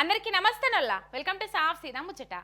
అందరికీ నమస్తేనల్లా welcome to సాఫ్ సీనా ముచ్చట.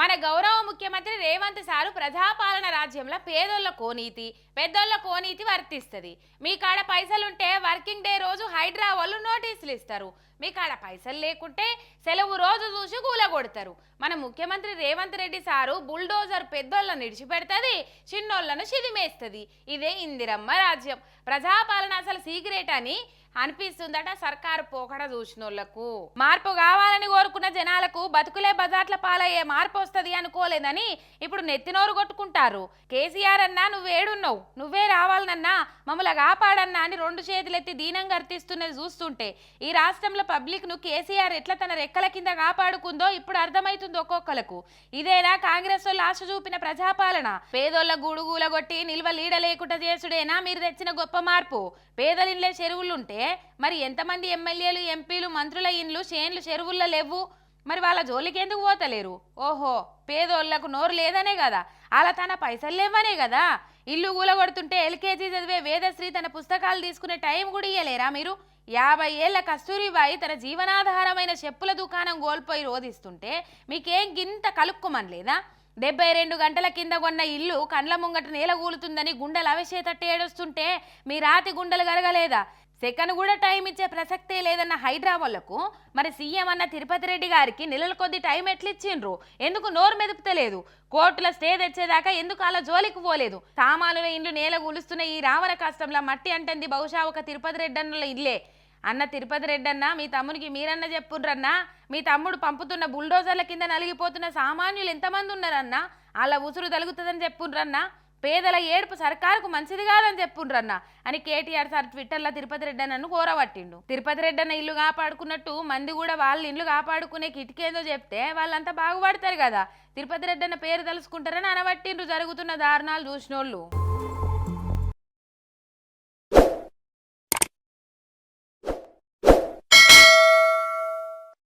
మన గౌరవ ముఖ్యమంత్రి రేవంత్ సారు ప్రజాపాలన రాజ్యంలో పేదోళ్ళ కోనీతి పెద్దోళ్ళ కోనీతి వర్తిస్తుంది. మీ కాడ పైసలుంటే వర్కింగ్ డే రోజు హైడ్రా వాళ్ళు నోటీసులు ఇస్తారు. మీ కాడ పైసలు లేకుంటే సెలవు రోజు చూసి కూలగొడతారు మన ముఖ్యమంత్రి రేవంత్ రెడ్డి సారు బుల్డోజర్ పెద్దోళ్ళను నిడిచిపెడుతుంది చిన్నోళ్ళను చిదిమేస్తుంది. ఇదే ఇందిరమ్మ రాజ్యం. ప్రజాపాలన అసలు సీక్రెట్ అని అనిపిస్తుందట సర్కారు పోకడ చూసినోళ్ళకు. మార్పు కావాలని కోరుకున్న జనాలకు బతుకులే బజార్ల పాలయ్యే మార్పు వస్తుంది అనుకోలేదని ఇప్పుడు నెత్తినోరు కొట్టుకుంటారు. కేసీఆర్ అన్నా నువ్వేడున్నావు నువ్వే రావాలనన్నా మమ్మల్ని కాపాడన్నా అని రెండు చేతులెత్తి దీనంగా అర్థిస్తున్నది చూస్తుంటే ఈ రాష్ట్రంలో పబ్లిక్ను కేసీఆర్ ఎట్లా తన రెక్కల కింద కాపాడుకుందో ఇప్పుడు అర్థమవుతుంది ఒక్కొక్కలకు. ఇదేనా కాంగ్రెస్ వాళ్ళు ఆశ చూపిన ప్రజాపాలన? పేదోళ్ళ గూడుగూల కొట్టి నిల్వ లీడ లేకుండా చేసుడేనా మీరు తెచ్చిన గొప్ప మార్పు? పేదలిల్లే చెరువులుంటే మరి ఎంతమంది ఎమ్మెల్యేలు ఎంపీలు మంత్రుల ఇండ్లు చేన్లు చెరువుల్లో లేవు? మరి వాళ్ళ జోలికి ఎందుకు పోతలేరు? ఓహో పేదోళ్ళకు నోరు లేదనే కదా. అలా తన పైసలు లేవనే కదా. ఇల్లు కూలగొడుతుంటే ఎల్కేజీ చదివే వేదశ్రీ తన పుస్తకాలు తీసుకునే టైం కూడా ఇయ్యలేరా మీరు? యాభై ఏళ్ళ కస్తూరిబాయి తన జీవనాధారమైన చెప్పుల దుకాణం కోల్పోయి రోధిస్తుంటే మీకేం గింత కలుక్కుమనలేదా? డెబ్బై రెండు గంటల కింద కొన్న ఇల్లు కండ్ల ముంగట నేల కూలుతుందని గుండెలు అవశేతట్టి ఏడుస్తుంటే మీ రాతి గుండెలు గరగలేదా సెకండ్ కూడా టైం ఇచ్చే ప్రసక్తే లేదన్న హైదరాబాద్లకు మరి సీఎం అన్న తిరుపతి రెడ్డి గారికి నెలల కొద్ది టైం ఎట్లిచ్చిండ్రు? ఎందుకు నోరు మెదుపుతలేదు కోర్టుల స్టే తెచ్చేదాకా ఎందుకు అలా జోలికి పోలేదు? సామానుల ఇండ్లు నేల కూలుస్తున్న ఈ రావణ కష్టంలో మట్టి అంటుంది బహుశా ఒక తిరుపతి రెడ్డి అన్నల ఇల్లే. అన్న తిరుపతి రెడ్డి అన్న మీ తమ్మునికి మీరన్న చెప్పుండ్రన్నా మీ తమ్ముడు పంపుతున్న బుల్డోజర్ల కింద నలిగిపోతున్న సామాన్యులు ఎంతమంది ఉన్నారన్నా అలా ఉసురు తలుగుతుందని చెప్పుండ్రన్నా పేదల ఏడుపు సర్కారుకు మంచిది కాదని చెప్పుండ్రన్న. అని కేటీఆర్ సార్ ట్విట్టర్లో తిరుపతి రెడ్డి అన్నను కోరబట్టిండు. తిరుపతి రెడ్డి అన్న ఇల్లు కాపాడుకున్నట్టు మంది కూడా వాళ్ళ ఇల్లు కాపాడుకునే కిటికేందో చెప్తే వాళ్ళంతా బాగుపడతారు కదా. తిరుపతి రెడ్డి అన్న పేరు తలుసుకుంటారని అనబట్టిండ్రు జరుగుతున్న దారుణాలు చూసినోళ్ళు.